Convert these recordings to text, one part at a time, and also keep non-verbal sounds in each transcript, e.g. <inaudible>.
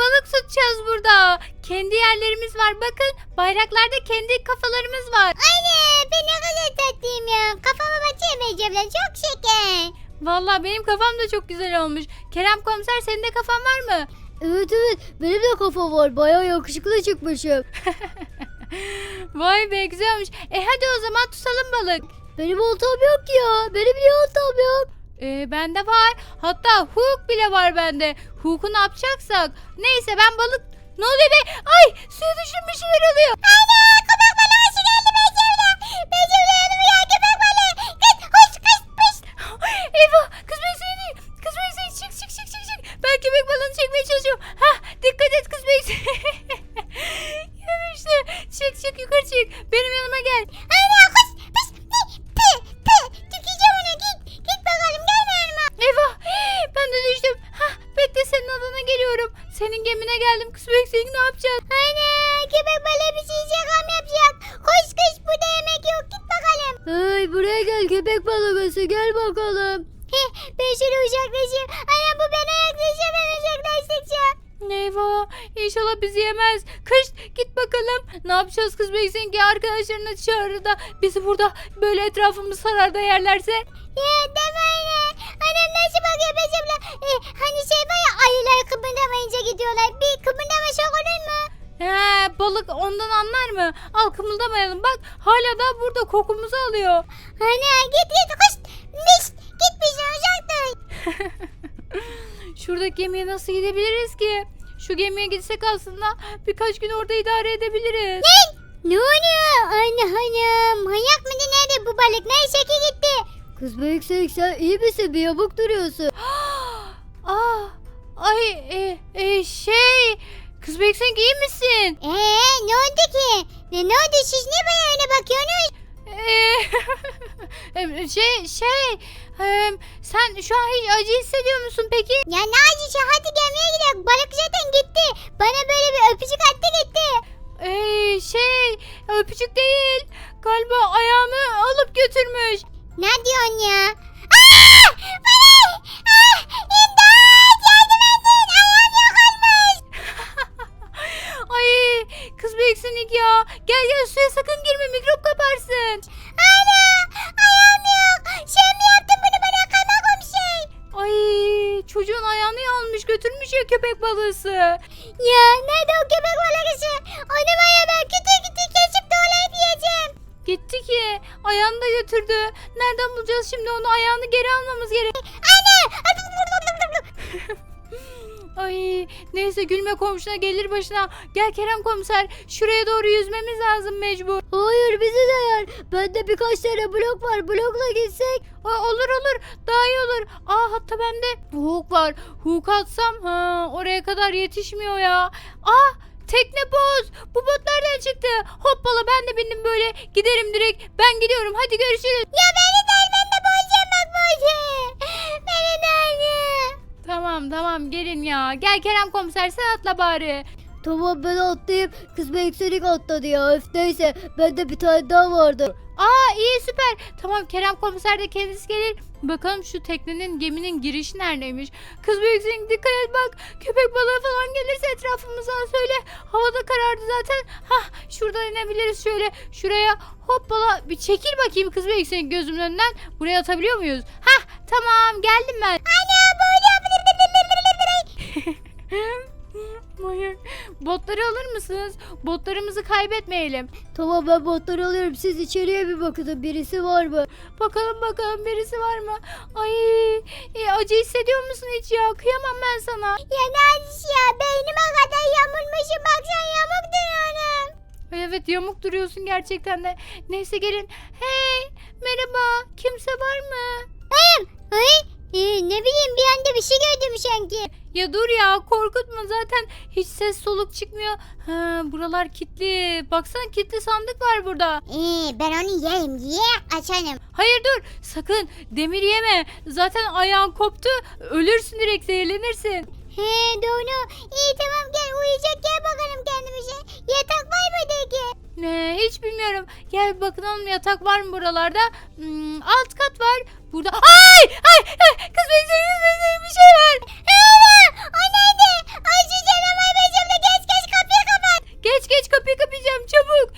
balık tutacağız burada. Kendi yerlerimiz var. Bakın bayraklarda kendi kafalarımız var. Anne ben ne kadar tatlıyım ya. Kafama batıyor Ecem'le çok şeker. Vallahi benim kafam da çok güzel olmuş. Kerem komiser senin de kafan var mı? Evet evet benim de kafa var. Bayağı yakışıklı çıkmışım. <laughs> Vay be güzel olmuş. E hadi o zaman tutalım balık. Benim oltam yok ya. Benim niye oltam yok? E, bende var. Hatta hook bile var bende. Hook'u ne yapacaksak. Neyse ben balık... Ne oluyor be? Ay suya düştüm bir şeyler oluyor. Ana köpek balığı aşı geldi Ecem'le. Ecem'le yanıma ya köpek balığı. Git koş koş koş. <gasps> Eyvah kız Beyzeyni. Kız Beyzeyni çık çık çık çık çık. Ben köpek balığını çekmeye çalışıyorum. Hah dikkat et kız Beyzeyni. <laughs> işte çık çık yukarı çık. Benim yanıma gel. İnşallah bizi yemez. Kış git bakalım. Ne yapacağız kız Beyzeyni arkadaşlarını çağırır da bizi burada böyle etrafımız sarar da yerlerse. Ya deme öyle. Annem nasıl bakıyor Becim'le? Ee, hani şey var ya ayılar kıpırdamayınca gidiyorlar. Bir kıpırdamışak olur mu? He balık ondan anlar mı? Al kımıldamayalım bak hala da burada kokumuzu alıyor. Ana git git koş. Miş, git uzak dur. <laughs> Şuradaki gemiye nasıl gidebiliriz ki? Şu gemiye gitsek aslında birkaç gün orada idare edebiliriz. Ne oluyor? Anne hanım. Manyak mıydı nerede bu balık? Neyse ki gitti. Kız büyük sen iyi misin? Bir yamuk duruyorsun. Aa, <gasps> ay e, e, şey kız Beksen iyi misin? Ee ne oldu ki? Ne, ne oldu siz niye bana öyle bakıyorsunuz? Ee, <laughs> şey şey em, sen şu an hiç acı hissediyor musun peki? Ya ne acısı hadi gemiye gidelim. Balık zaten gitti. Bana böyle bir öpücük attı gitti. Ee, şey öpücük değil galiba ayağını alıp götürmüş. Ne diyorsun ya? Aa! Bana! Ah! İmdat! Yardım edin! Ayağım yok olmuş. <laughs> Ay kız Beksenik ya gel gel suya sakın girme mikrop kaparsın. Ana! Yok. Sen mi yaptın bunu bana kama komşey? Ay çocuğun ayağını almış götürmüş ya köpek balığısı. Ya nerede o köpek balıkısı? Onu ya ben kütür kütür kesip doğrayıp yiyeceğim. Gitti ki ayağını da götürdü. Nereden bulacağız şimdi onu ayağını geri almamız gerek. Anne! <laughs> Ay neyse gülme komşuna gelir başına. Gel Kerem komiser şuraya doğru yüzmemiz lazım mecbur. Hayır bizi de yer. Bende birkaç tane blok var. Blokla gitsek. Aa, olur olur daha iyi olur. Aa hatta bende hook var. Hook atsam ha, oraya kadar yetişmiyor ya. Aa tekne boz. Bu bot nereden çıktı? Hoppala ben de bindim böyle. Giderim direkt. Ben gidiyorum hadi görüşürüz. Ya beni de ben de boğacağım bak boğacağım. Tamam gelin ya. Gel Kerem komiser sen atla bari. Tamam ben atlayayım. Kız büyük atladı ya. Öf neyse. Bende bir tane daha vardı. Aa iyi süper. Tamam Kerem komiser de kendisi gelir. Bakalım şu teknenin geminin girişi neredeymiş. Kız büyüksün dikkat et bak. Köpek balığı falan gelirse etrafımızdan söyle. Havada karardı zaten. Hah şuradan inebiliriz şöyle. Şuraya hoppala bir çekil bakayım kız büyüksün gözümün önünden. Buraya atabiliyor muyuz? Hah tamam geldim ben. Ana boğacağım. Manyak. Botları alır mısınız? Botlarımızı kaybetmeyelim. Tamam ben botları alıyorum. Siz içeriye bir bakın. Birisi var mı? Bakalım bakalım birisi var mı? Ay e, acı hissediyor musun hiç ya? Kıyamam ben sana. Ya acısı ya? Beynime kadar yamulmuşum. Baksana yamuk duruyorum. Evet yamuk duruyorsun gerçekten de. Neyse gelin. Hey merhaba kimse var mı? Ay, ee, ne bileyim bir anda bir şey gördüm sanki. Ya dur ya korkutma zaten hiç ses soluk çıkmıyor. Ha, buralar kilitli. Baksana kilitli sandık var burada. Ee, ben onu yerim diye açarım. Hayır dur sakın demir yeme. Zaten ayağın koptu ölürsün direkt zehirlenirsin. He doğru. İyi tamam gel uyuyacak gel bakalım kendimize. Yatak var mı peki? Ne hiç bilmiyorum. Gel bakalım yatak var mı buralarda? Hmm, alt kat var. Burada. Ay! Ay! ay! Kız bekleyin bir şey var. geç geç kapıyı kapayacağım çabuk.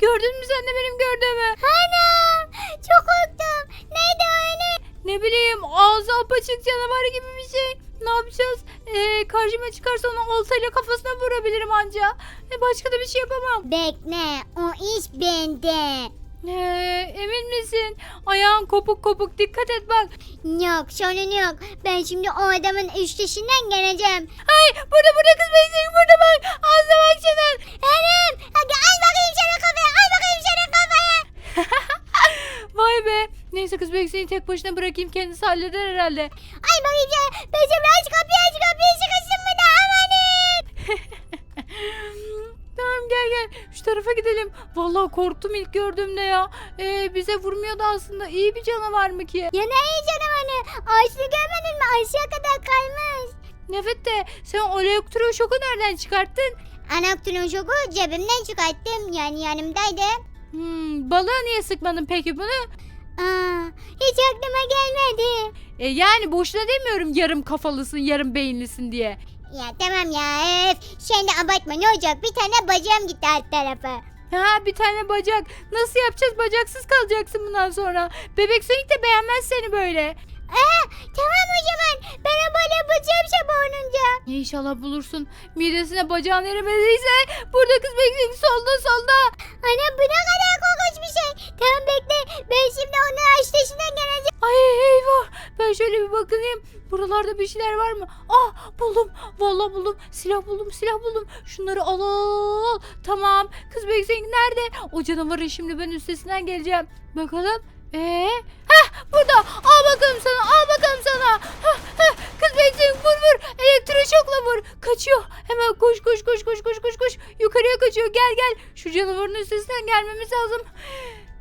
Gördün mü sen de benim gördüğümü? Anam çok korktum. Neydi o öyle? Ne bileyim ağzı apaçık canavar gibi bir şey. Ne yapacağız? Ee, karşıma çıkarsa onu oltayla kafasına vurabilirim anca. Ee, başka da bir şey yapamam. Bekle o iş bende. Ee, emin misin? Ayağın kopuk kopuk dikkat et bak. Yok sorun yok. Ben şimdi o adamın üstesinden geleceğim. Ay burada burada kız bekleyin burada bak. Ağzına bak şunun. Hanım hadi al bakayım sana kafaya al bakayım sana kafaya. <laughs> Vay be. Neyse kız bekleyin tek başına bırakayım kendisi halleder herhalde. Ay bakayım sana. Beyzemle aç kapıyı aç kapıyı sıkıştın mı da amanın. tamam gel gel şu tarafa gidelim. Vallahi korktum ilk gördüğümde ya. Ee, bize vurmuyordu aslında. İyi bir canavar mı ki? Ya ne iyi hani. Ağaçlı görmedin mi aşağı kadar kaymış. Evet de sen o elektroşoku nereden çıkarttın? Anaktron şoku cebimden çıkarttım yani yanımdaydı. Hmm, balığa niye sıkmadın peki bunu? Aa, hiç aklıma gelmedi. E yani boşuna demiyorum yarım kafalısın yarım beyinlisin diye. Ya tamam ya öf. Sen de abartma ne olacak bir tane bacağım gitti alt tarafa. Ha bir tane bacak. Nasıl yapacağız? Bacaksız kalacaksın bundan sonra. Bebek Sonic de beğenmez seni böyle. Aa, tamam o zaman ben balığı bulacağım sabah olunca. İnşallah bulursun. Midesine bacağın erimediyse burada kız bekleyin solda solda. Ana bu ne kadar bir şey. Tamam bekle ben şimdi onun ateşinden geleceğim. Ay eyvah. Ben şöyle bir bakayım. Buralarda bir şeyler var mı? Ah buldum. Vallahi buldum. Silah buldum. Silah buldum. Şunları al al. Tamam. Kız bekleyin nerede? O canavarın şimdi ben üstesinden geleceğim. Bakalım. Ee? Heh burada. Al bakalım sana. Al bakalım sana. Heh, heh. Bekleyin vur vur. Elektroşokla vur. Kaçıyor. Hemen koş koş koş koş koş koş koş. Yukarıya kaçıyor. Gel gel. Şu canavarın üstesinden gelmemiz lazım.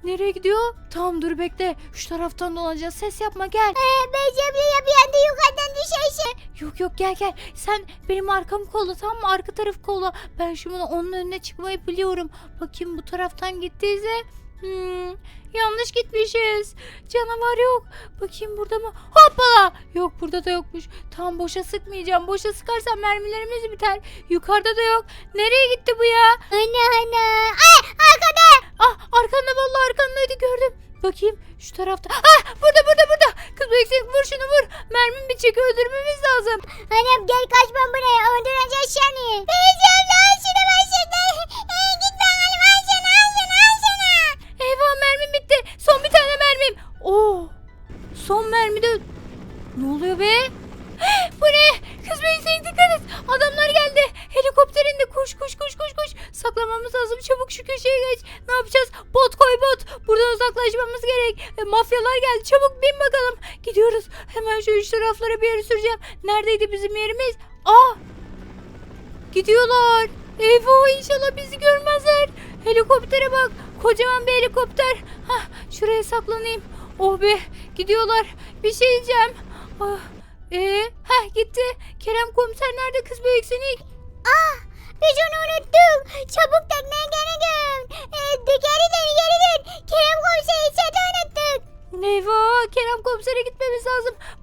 Nereye gidiyor? Tamam dur bekle. Şu taraftan dolanacağız. Ses yapma gel. Ee, ben cebimde ya bir anda yukarıdan düşersin. Yok yok gel gel. Sen benim arkamı kolla tamam mı? Arka tarafı kolla. Ben şimdi onun önüne çıkmayı biliyorum. Bakayım bu taraftan gittiyse. Hmm, yanlış gitmişiz. Canavar yok. Bakayım burada mı? Hoppala. Yok burada da yokmuş. Tamam boşa sıkmayacağım. Boşa sıkarsam mermilerimiz biter. Yukarıda da yok. Nereye gitti bu ya? Ana ana. Ay arkada. Ah arkanda vallahi arkandaydı gördüm. Bakayım şu tarafta. Ah burada burada burada. Kız bekleyin vur şunu vur. Mermim bitecek öldürmemiz lazım. Annem gel kaçma buraya öldüreceğiz seni. Çabuk bin bakalım. Gidiyoruz. Hemen şu üç taraflara bir yere süreceğim. Neredeydi bizim yerimiz? Aa! Gidiyorlar. Eyvah inşallah bizi görmezler. Helikoptere bak. Kocaman bir helikopter. Hah, şuraya saklanayım. Oh be gidiyorlar. Bir şey diyeceğim. Ah, ee, heh gitti. Kerem komiser nerede kız büyük seni? Ah biz onu unuttuk. Çabuk tekneye geri dön. Ee,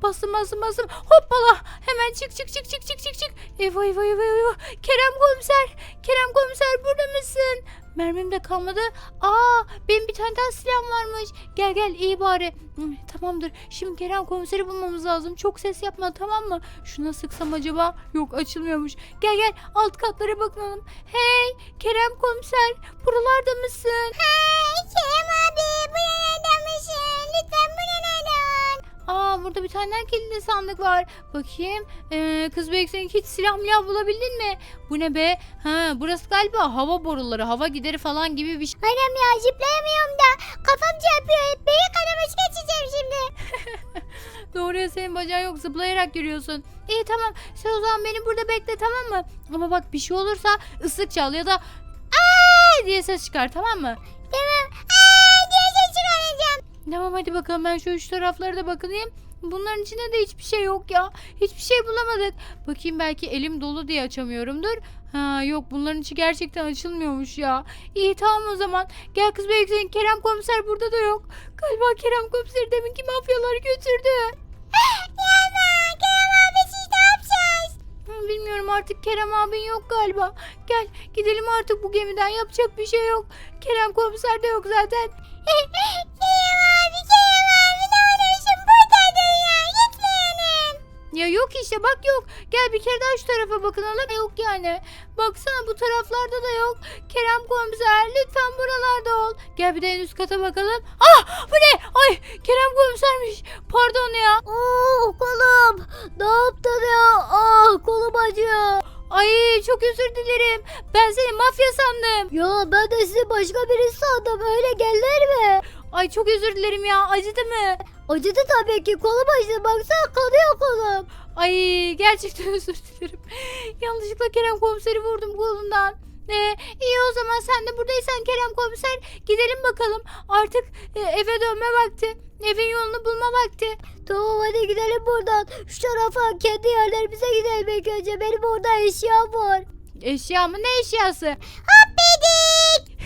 Bastım bastım bastım. Hoppala. Hemen çık çık çık çık çık çık çık. Eyvah eyvah eyvah eyvah. Kerem komiser. Kerem komiser burada mısın? Mermim de kalmadı. Aa benim bir tane daha silahım varmış. Gel gel iyi bari. Hı, tamamdır. Şimdi Kerem komiseri bulmamız lazım. Çok ses yapma tamam mı? Şuna sıksam acaba? Yok açılmıyormuş. Gel gel alt katlara bakalım. Hey Kerem komiser buralarda mısın? Hey Kerem abi bu nereden mısın? Lütfen? Aa burada bir tane daha kilitli sandık var. Bakayım. Ee, kız Beksen hiç silah milah bulabildin mi? Bu ne be? Ha burası galiba hava boruları, hava gideri falan gibi bir şey. Anam ya zıplayamıyorum da kafam çarpıyor. Beni kanamış geçeceğim şimdi. <laughs> Doğru ya senin bacağın yok zıplayarak yürüyorsun. İyi tamam sen o zaman beni burada bekle tamam mı? Ama bak bir şey olursa ıslık çal ya da Aa diye ses çıkar tamam mı? Tamam. Tamam hadi bakalım ben şu üç taraflara da bakayım. Bunların içinde de hiçbir şey yok ya. Hiçbir şey bulamadık. Bakayım belki elim dolu diye açamıyorumdur. Ha yok bunların içi gerçekten açılmıyormuş ya. İyi tamam o zaman. Gel kız bekleyin Kerem komiser burada da yok. Galiba Kerem komiser deminki mafyaları götürdü. <laughs> Bilmiyorum artık Kerem abin yok galiba. Gel gidelim artık bu gemiden yapacak bir şey yok. Kerem komiser de yok zaten. <laughs> Kerem abi Kerem abi ne olursun ya gitmeyelim. Ya yok işte bak yok. Gel bir kere daha şu tarafa bakınalım. Yok yani. Baksana bu taraflarda da yok. Kerem komiser lütfen buralarda ol. Gel bir de en üst kata bakalım. Ah bu ne? Ay Kerem komisermiş. Pardon ya. Oo kolum. Ne yaptın ya? Ah kolum acıyor. Ay çok özür dilerim. Ben seni mafya sandım. Ya ben de sizi başka birisi sandım. Öyle gelir mi? Ay çok özür dilerim ya. Acıdı mı? Acıdı tabii ki. Kolum acıdı. Baksana kanıyor kolum. Ay gerçekten <laughs> özür dilerim. Yanlışlıkla Kerem komiseri vurdum kolundan. Ee, iyi o zaman sen de buradaysan Kerem komiser gidelim bakalım. Artık e, eve dönme vakti. Evin yolunu bulma vakti. Tamam hadi gidelim buradan. Şu tarafa kendi yerlerimize gidelim ilk önce. Benim orada eşyam var. Eşya mı? Ne eşyası? Hoppidik.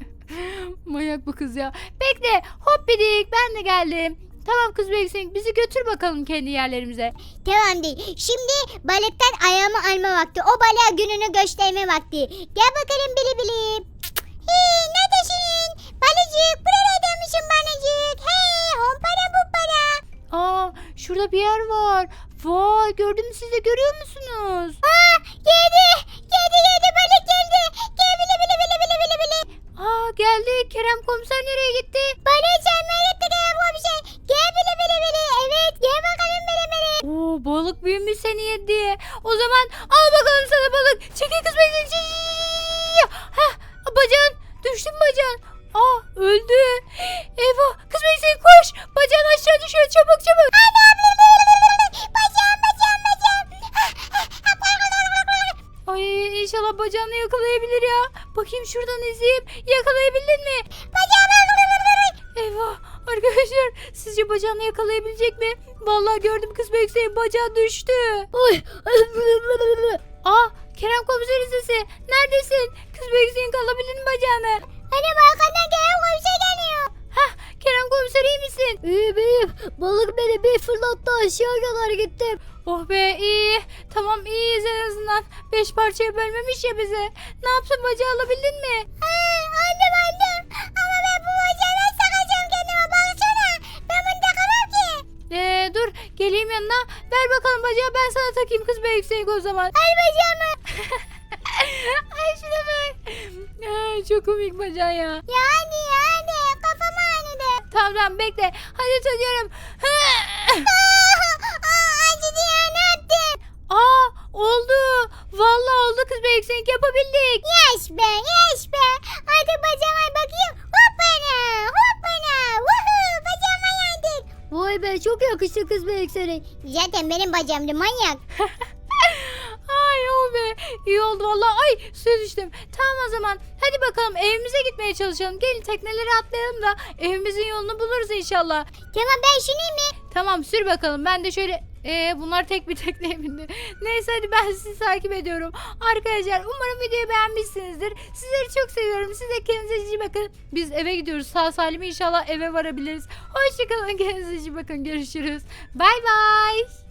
<laughs> <laughs> Manyak bu kız ya. Bekle. Hoppidik ben de geldim. Tamam kız Beksin bizi götür bakalım kendi yerlerimize. Tamam değil. Şimdi balıktan ayağımı alma vakti. O balığa gününü gösterme vakti. Gel bakalım bili bili. Hey neredesin? Balıcık buralardaymışsın balıcık. Hey hompara bu para. Aa şurada bir yer var. Vay gördün mü siz de görüyor musunuz? Aa geldi. Geldi geldi balık geldi. Gel bili bili bili. Aa geldi. Kerem komiser nereye gitti? Balığı çağırmaya gitti Kerem komiser. Gel bili bili bili. Evet gel bakalım bili bili. Oo balık büyümüş seni yedi. O zaman al bakalım sana balık. Çekil kız bekle. Hah bacağın. Düştü mü bacağın? Aa öldü. Eyvah kız bekle koş. Bacağın aşağı düşüyor çabuk çabuk. Bacağım Ay inşallah bacağını yakalayabilir ya. Bakayım şuradan izleyip yakalayabildin mi? Bacağım. Eyvah arkadaşlar sizce bacağını yakalayabilecek mi? Vallahi gördüm kız bekleyin bacağı düştü. Ay. <laughs> Aa Kerem komiserin sesi. Neredesin? Kız bekleyin kalabildin mi bacağını? Annem arkandan komiser. Hah Kerem komiser iyi misin? İyiyim iyiyim. Balık beni bir fırlattı aşağı kadar gittim. Oh be iyi. Tamam iyiyiz en azından. Beş parçaya bölmemiş ya bize. Ne yaptın bacağı alabildin mi? Annem annem. Ama ben bu bacağı nasıl takacağım kendime baksana. Ben bunu takamam ki. Ee, dur geleyim yanına. Ver bakalım bacağı ben sana takayım kız be yüksek o zaman. Ay bacağımı. <laughs> Ay şuna bak. Ay, çok komik bacağı ya. Ya anne ya. Tamam tamam bekle. Hadi. <laughs> Aa acıdı ya ne yaptın? Aa oldu. Vallahi oldu kız be yüksek yapabildik. Yaş be yaş be. Artık bacağıma bakayım. Hoppana hoppana. Woohoo bacağıma yandık. Vay be çok yakıştı kız bebek seni. Zaten benim bacağımdı manyak. <laughs> Ay o be. İyi oldu vallahi. Ay suya düştüm. Tamam o zaman. Hadi bakalım evimize gitmeye çalışalım. Gelin tekneleri atlayalım da evimizin yolunu buluruz inşallah. Tamam ben şunayım mı? Tamam sür bakalım. Ben de şöyle ee, bunlar tek bir <laughs> tekneye bindi. Neyse hadi ben sizi takip ediyorum. Arkadaşlar umarım videoyu beğenmişsinizdir. Sizleri çok seviyorum. Siz de kendinize iyi bakın. Biz eve gidiyoruz. Sağ salim inşallah eve varabiliriz. Hoşçakalın. Kendinize iyi bakın. Görüşürüz. Bay bay.